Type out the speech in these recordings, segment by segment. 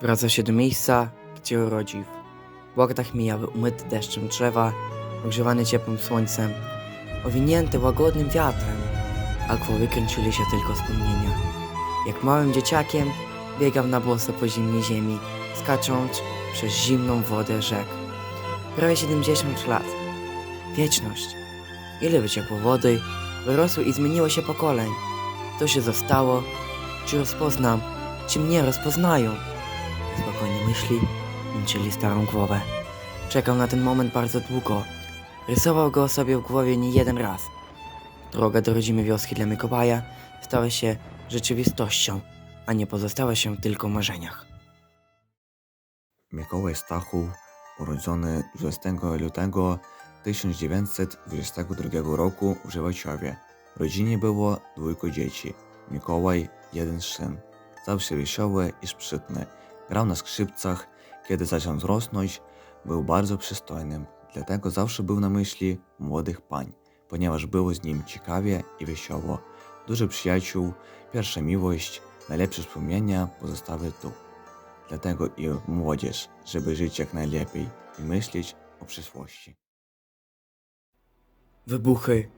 Wraca się do miejsca, gdzie urodził. W łokatach mijały umyte deszczem drzewa, ogrzewane ciepłym słońcem, owinięte łagodnym wiatrem, a w głowie kręcili się tylko wspomnienia. Jak małym dzieciakiem biegał na boso po zimnej ziemi, skacząc przez zimną wodę rzek. Prawie 70 lat. Wieczność. Ile wyciekło wody, wyrosło i zmieniło się pokoleń. To się zostało, czy rozpoznam, czy mnie rozpoznają. Spokojnie myśli, męczyli starą głowę. Czekał na ten moment bardzo długo. Rysował go sobie w głowie nie jeden raz. Droga do rodzimej wioski dla Mikołaja stała się rzeczywistością, a nie pozostała się tylko w marzeniach. Mikołaj Stachuł, urodzony 20 lutego 1922 roku w Żywaciowie. Rodzinie było dwójko dzieci. Mikołaj, jeden syn. Zawsze wesoły i sprytny. Grał na skrzypcach. Kiedy zaczął wzrosnąć, był bardzo przystojnym. Dlatego zawsze był na myśli młodych pań, ponieważ było z nim ciekawie i wesoło. Dużo przyjaciół, pierwsza miłość, najlepsze wspomnienia pozostały tu. Dlatego i młodzież, żeby żyć jak najlepiej i myśleć o przyszłości. Wybuchy,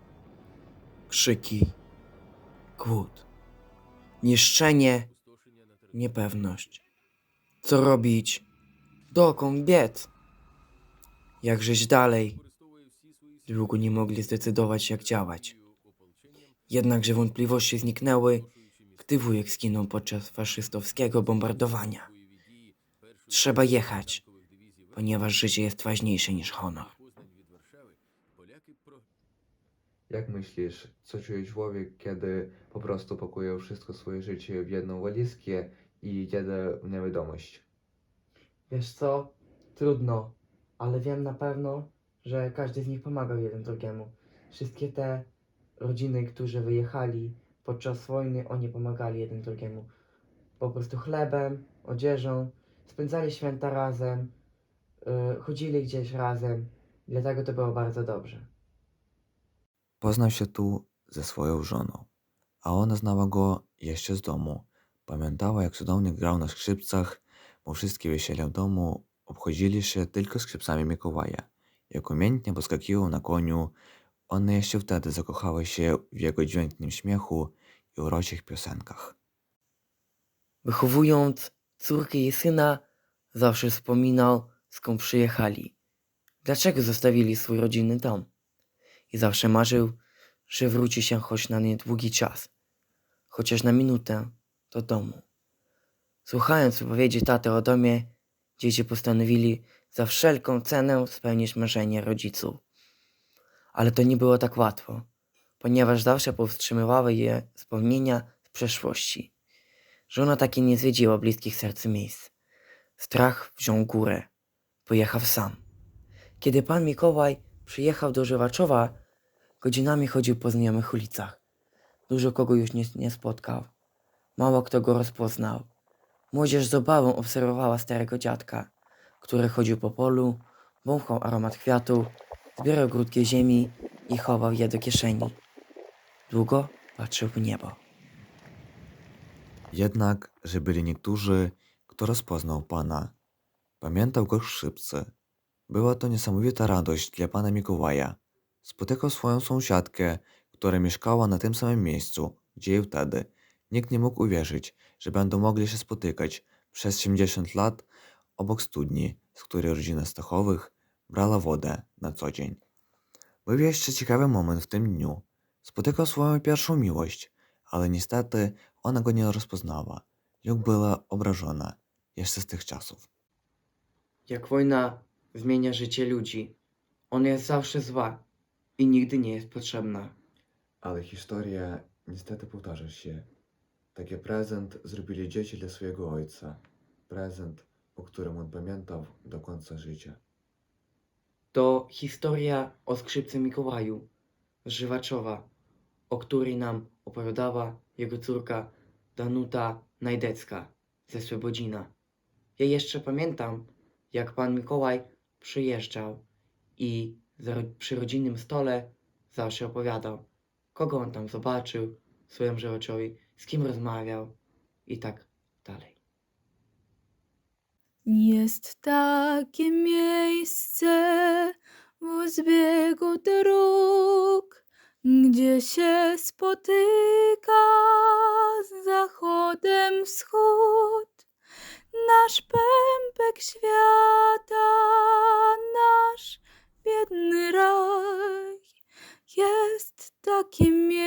krzyki, głód, niszczenie, niepewność. Co robić? Dokąd biec? Jak żyć dalej? Długo nie mogli zdecydować, jak działać. Jednakże wątpliwości zniknęły, gdy wujek zginął podczas faszystowskiego bombardowania. Trzeba jechać, ponieważ życie jest ważniejsze niż honor. Jak myślisz, co czuje człowiek, kiedy po prostu pakuje wszystko swoje życie w jedną walizkę i jedzie w niewiadomość? Wiesz co? Trudno, ale wiem na pewno, że każdy z nich pomagał jeden drugiemu. Wszystkie te rodziny, którzy wyjechali podczas wojny, oni pomagali jeden drugiemu. Po prostu chlebem, odzieżą, spędzali święta razem, yy, chodzili gdzieś razem. Dlatego to było bardzo dobrze. Poznał się tu ze swoją żoną, a ona znała go jeszcze z domu. Pamiętała, jak cudownie grał na skrzypcach, bo wszystkie wesele w domu obchodzili się tylko skrzypcami Mikołaja. Jak umiejętnie poskakiwał na koniu, ona jeszcze wtedy zakochała się w jego dźwięknym śmiechu i uroczych piosenkach. Wychowując córkę i syna, zawsze wspominał, skąd przyjechali. Dlaczego zostawili swój rodzinny dom. I zawsze marzył, że wróci się choć na niedługi czas, chociaż na minutę do domu. Słuchając wypowiedzi taty o domie, dzieci postanowili za wszelką cenę spełnić marzenie rodziców. Ale to nie było tak łatwo, ponieważ zawsze powstrzymywały je wspomnienia z przeszłości. Żona takie nie zwiedziła bliskich sercu miejsc. Strach wziął górę. Pojechał sam. Kiedy pan Mikołaj przyjechał do Żywaczowa, godzinami chodził po znajomych ulicach. Dużo kogo już nie, nie spotkał. Mało kto go rozpoznał. Młodzież z obawą obserwowała starego dziadka, który chodził po polu, wąchał aromat kwiatów, zbierał grudkie ziemi i chował je do kieszeni. Długo patrzył w niebo. Jednak, że byli niektórzy, kto rozpoznał pana. Pamiętał go szybcy. Była to niesamowita radość dla pana Mikołaja. Spotykał swoją sąsiadkę, która mieszkała na tym samym miejscu, gdzie i wtedy. Nikt nie mógł uwierzyć, że będą mogli się spotykać przez 70 lat obok studni, z której rodzina Stachowych brała wodę na co dzień. Był jeszcze ciekawy moment w tym dniu. Spotykał swoją pierwszą miłość, ale niestety ona go nie rozpoznała lub była obrażona jeszcze z tych czasów. Jak wojna zmienia życie ludzi, ona jest zawsze zła i nigdy nie jest potrzebna. Ale historia niestety powtarza się. Taki prezent zrobili dzieci dla swojego ojca. Prezent, o którym on pamiętał do końca życia. To historia o skrzypce Mikołaju Żywaczowa, o której nam opowiadała jego córka Danuta Najdecka ze Słebodzina. Ja jeszcze pamiętam, jak pan Mikołaj przyjeżdżał i przy rodzinnym stole zawsze opowiadał, kogo on tam zobaczył w swoim Żywaczowie, z kim rozmawiał i tak dalej. Jest takie miejsce w zbiegu dróg, gdzie się spotyka z zachodem wschód. Nasz pępek świata, nasz biedny raj. Jest takie miejsce,